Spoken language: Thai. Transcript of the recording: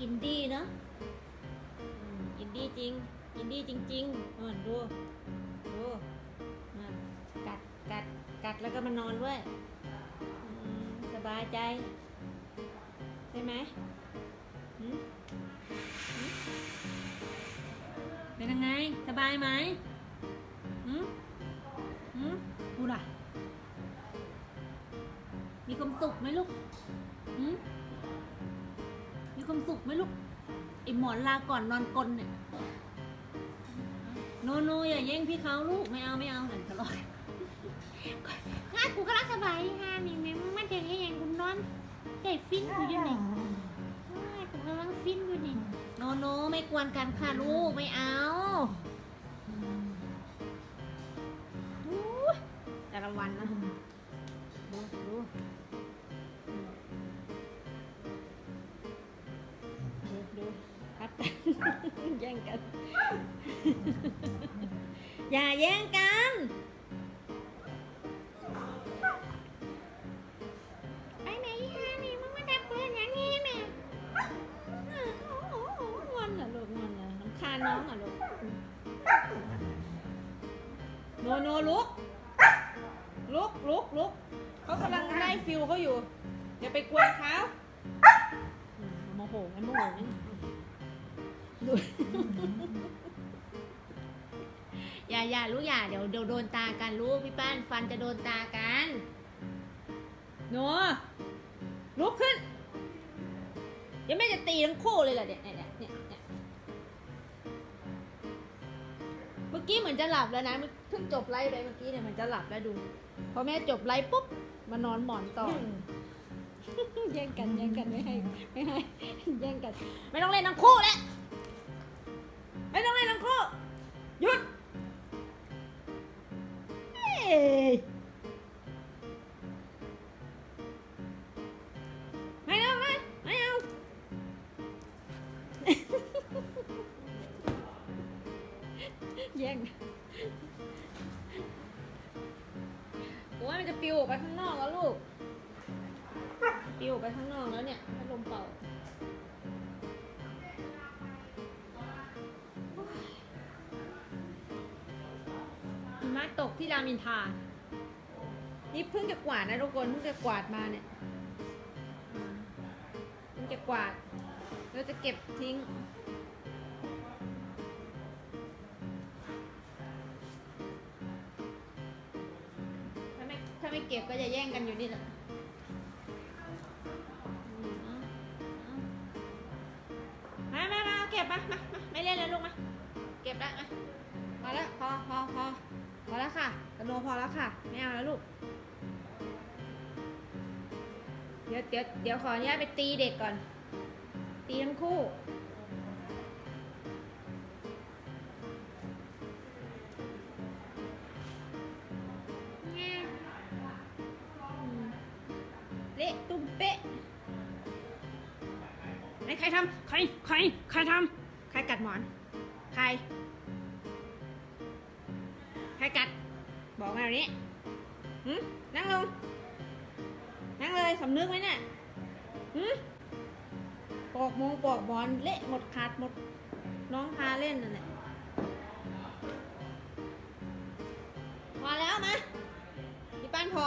อินดี้เนาะอินดี้จริง อินดี้จริงๆอ่อนดูดูอะกัดกัดกัดแล้วก็มานอนด้วยสบายใจ ใช่ไหมเป็นยังไง สบายไหมหืมหืมพูดอะ มีความสุขไหมลูกหืม ความสุขไหมลูกไอหมอนลาก่อนนอนกลนเนี่ยโนโนอย่าแย่งพี่เขาลูกไม่เอาไม่เอาหนันทะเลาะกันงานกูก็รักสบายฮะนี่แม่งมันจะยังไงกูนอนใจฟินกูอยู่นี่อ้ายกูกำลังฟินอยู่นี่โนโนไม่กวนกันค่ะลูกไม่เอา แย่งกัน อย่าแย่งกัน ไปไหนฮะนี่มึงมาดับเบิลอนย่างนี้แม่โอ้โหงอนเหรอลูกงอนเหรอน้ำคาน้องเหรอลูก โนโนลุก ลุกลุกลุกเขากำลังได้ฟิลเขาอยู่ อย่าไปกวนเขาอืมโมโหงั้นโมโหงั้น อย่าอย่าลูกอย่าเดี๋ยวเดี๋ยวโดนตากันลูกพี่ป้านฟันจะโดนตากันหนูลุกขึ้นเดี๋ยวแม่จะตีทั้งคู่เลยเหรอเนี่ยเนี่ยเนี่ยเนี่ยเมื่อกี้เหมือนจะหลับแล้วนะเมื่อเพิ่งจบไลฟ์ไปเมื่อกี้เนี่ยมันจะหลับแล้วดูพอแม่จบไลฟ์ปุ๊บมานอนหมอนต่อแย่งกันแย่งกันไม่ให้ไม่ให้แย่งกัน ไม่ต้องเล่นทั้งคู่แล้ว ไม่เอาไม่ไม่เอาแย่งโอ้ยมันจะปลิวออกไปข้างนอกแล้วลูกปลิวออกไปข้างนอกแล้วเนี่ยพัดลมเป่า ตกที่รามอินทรานี่เพิ่งจะกวาดนะทุกคนเพิ่งจะกวาดมาเนี่ยเพิ่งจะกวาดแล้วจะเก็บทิ้ง ถ้าไม่ถ้าไม่เก็บก็จะแย่งกันอยู่นี่แหละมามามาเอาเก็บมามามาไม่เล่นแล้วลูกมา เก็บแล้วมาพอแล้วพอพอพอ พอแล้วค่ะกระโนพอแล้วค่ะ ไม่เอาแล้วลูก เดี๋ยวเดี๋ยวเดี๋ยวขออนุญาตไปตีเด็กก่อน ตีทั้งคู่แง่เละตุ้มเป๊ะไหนใครทำใคร ใคร ใครทำใครกัดหมอน ใคร มาแบบนี้หืมนั่งลง นั่งเลยสำนึกไหมเนี่ยหืมปอกมงปอกบอลเละหมดขาดหมด น้องพาเล่นนั่นแหละพอแล้วมาพี่ป้านพอ